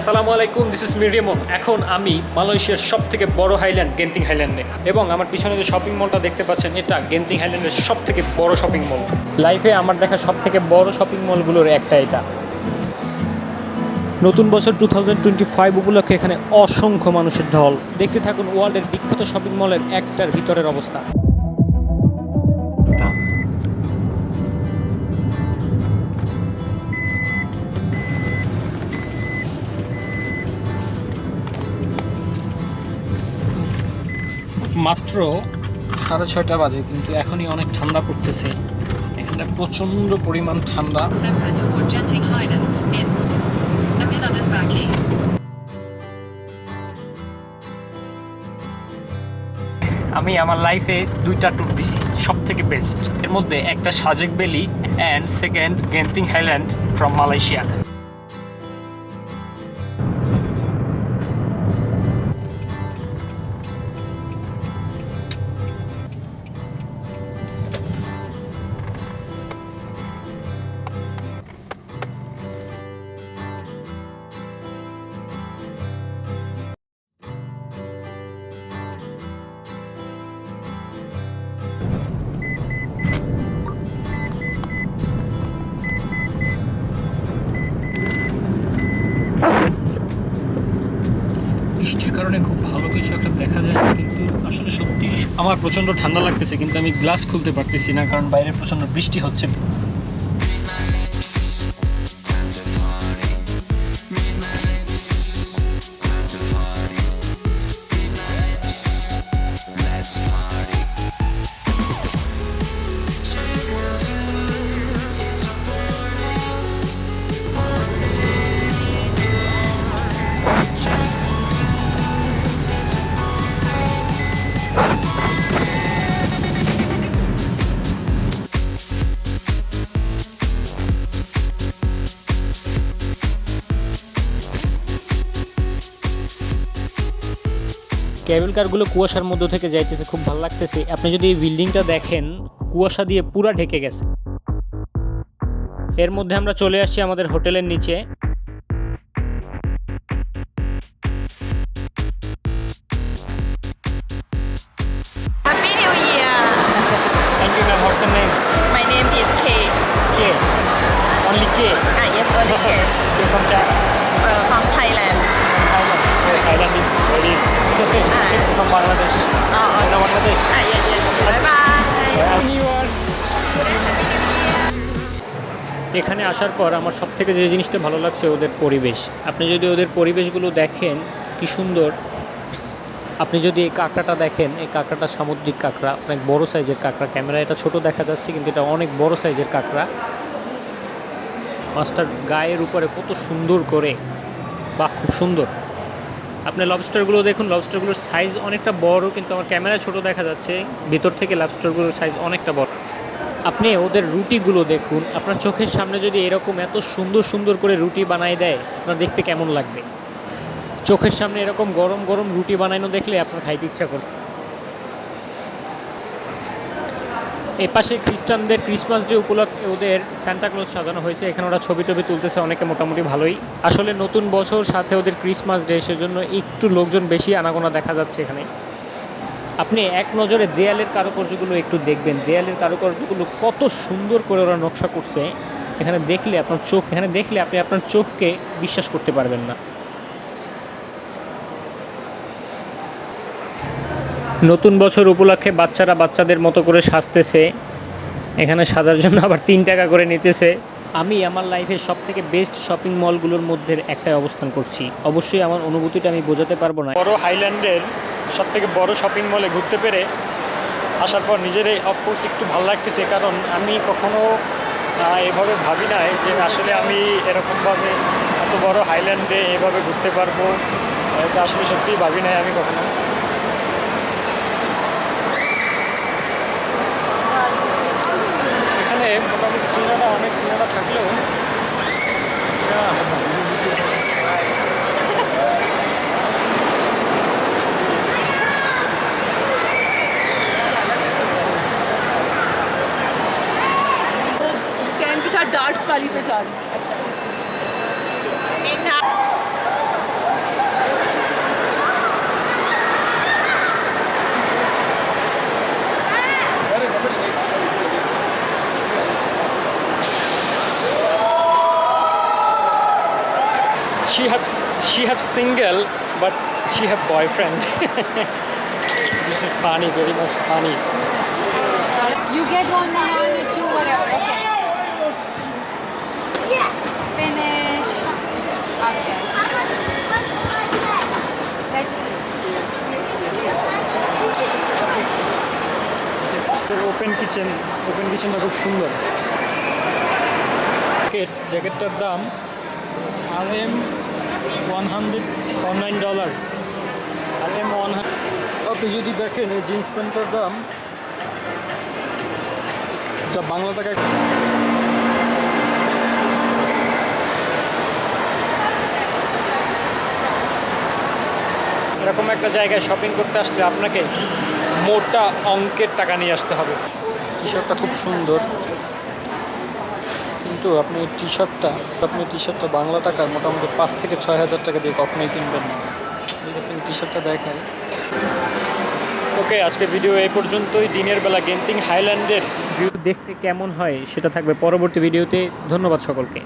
আসসালামু আলাইকুম this is মিডিয়ামন এখন আমি মালয়েশিয়ার সব থেকে বড় হাইল্যান্ড গেন্তিং হাইল্যান্ডে এবং আমার পিছনে যে শপিং মলটা দেখতে পাচ্ছেন, এটা গেন্তিং হাইল্যান্ডের সব থেকে বড় শপিং মল লাইফে আমার দেখা সব থেকে বড় শপিং মলগুলোর একটা এটা। নতুন বছর টু থাউজেন্ড টোয়েন্টি ফাইভ উপলক্ষে এখানে অসংখ্য মানুষের ঢল। দেখতে থাকুন ওয়ার্ল্ডের বিখ্যাত শপিং মলের একটার ভিতরের অবস্থা। মাত্র সাড়ে ছয়টা বাজে, কিন্তু এখনই অনেক ঠান্ডা পড়তেছে। এখানে প্রচণ্ড পরিমাণ ঠান্ডা. আমি আমার লাইফে দুইটা ট্যুর দিছি সব থেকে বেস্ট এর মধ্যে একটা Sajek valley and second Genting highland from Malaysia বৃষ্টির কারণে খুব ভালো কিছু একটা দেখা যায় না কিন্তু আসলে সত্যি আমার প্রচণ্ড ঠান্ডা লাগতেছে, কিন্তু আমি গ্লাস খুলতে পারতেছি না, কারণ বাইরে প্রচণ্ড বৃষ্টি হচ্ছে। কেবল কারগুলো কুয়াশার মধ্য থেকে যাইতেছে খুব ভালো লাগতেছে। আপনি যদি এই বিল্ডিংটা দেখেন কুয়াশা দিয়ে পুরা ঢেকে গেছে। এর মধ্যে আমরা চলে আসছি আমাদের হোটেলের নিচে। My name is Ah, yes, only Uh, from. Thailand. এখানে আসার পর আমার সব থেকে যে জিনিসটা ভালো লাগছে ওদের পরিবেশ। আপনি যদি ওদের পরিবেশগুলো দেখেন, কি সুন্দর। আপনি যদি এই কাঁকড়াটা দেখেন, এই কাঁকড়াটা সামুদ্রিক কাঁকড়া, অনেক বড় সাইজের কাঁকড়া। ক্যামেরা এটা ছোট দেখা যাচ্ছে, কিন্তু এটা অনেক বড় সাইজের কাঁকড়া। মাছটার গায়ের উপরে কত সুন্দর করে। বাহ, খুব সুন্দর। আপনি লবস্টারগুলো দেখুন লবস্টারগুলোর সাইজ অনেকটা বড়, কিন্তু আমার ক্যামেরা ছোট দেখা যাচ্ছে। ভিতর থেকে লবস্টারগুলোর সাইজ অনেকটা বড়। আপনি ওদের রুটিগুলো দেখুন। আপনার চোখের সামনে যদি এরকম এত সুন্দর সুন্দর করে রুটি বানাই দেয়, আপনার দেখতে কেমন লাগবে? চোখের সামনে এরকম গরম গরম রুটি বানানো দেখলে আপনার খাইতে ইচ্ছা করবে। এ পাশে খ্রিস্টানদের ক্রিসমাস ডে উপলক্ষে ওদের ক্লজ সাজানো হয়েছে। এখানে ওরা ছবি টবি তুলতেছে, অনেকে মোটামুটি ভালোই। আসলে নতুন বছর সাথে ওদের ক্রিসমাস ডে, সেজন্য একটু লোকজন বেশি আনাগোনা দেখা যাচ্ছে এখানে। আপনি এক নজরে দেয়ালের কারুকার্যগুলো একটু দেখবেন। দেয়ালের কারুকার্যগুলো কত সুন্দর করে ওরা নকশা করছে। এখানে দেখলে আপনার চোখ, এখানে দেখলে আপনি আপনার চোখকে বিশ্বাস করতে পারবেন না। নতুন বছর উপলক্ষে বাচ্চারা বাচ্চাদের মতো করে সাজতেছে। এখানে সাজার জন্য আবার তিন টাকা করে নিতেছে। আমি আমার লাইফের সব থেকে বেস্ট শপিং মলগুলোর মধ্যে একটাই অবস্থান করছি। অবশ্যই আমার অনুভূতিটা আমি বোঝাতে পারব না। বড় হাইল্যান্ডের সব থেকে বড় শপিং মলে ঘুরতে পেরে আসার পর নিজেরই অফকোর্স একটু ভালো লাগতেছে। কারণ আমি কখনো এভাবে ভাবি নাই যে আসলে আমি এরকমভাবে এত বড় হাইল্যান্ডে এভাবে ঘুরতে পারব। এটা আসলে সত্যিই ভাবি নাই আমি কখনো। এখানে মোটামুটি চীনারা অনেক চীনারা থাকলেও वाली पे जा रही अच्छा। She have she have single but she have boyfriend. This is funny very much funny. You get one now. Open kitchen open কিচেনটা খুব সুন্দর। জ্যাকেট জ্যাকেটটার দাম R M one hundred for nine dollar R M one আপনি যদি দেখেন এই jeans প্যান্টটার দাম বাংলা টাকায় এরকম একটা জায়গায় শপিং করতে আসলে আপনাকে মোটা অঙ্কের টাকা নিয়ে আসতে হবে। টি শার্টটা খুব সুন্দর। কিন্তু আপনি টি শার্টটা আপনি টি শার্টটা বাংলা টাকার মোটামুটি পাঁচ থেকে ছয় হাজার টাকা দিয়ে কখনোই কিনবেন না। যদি আপনি টি শার্টটা দেখায় ওকে আজকে ভিডিও এই পর্যন্তই। দিনের বেলা গেন্টিং হাইল্যান্ডের ভিউ দেখতে কেমন হয় সেটা থাকবে পরবর্তী ভিডিওতে ধন্যবাদ সকলকে।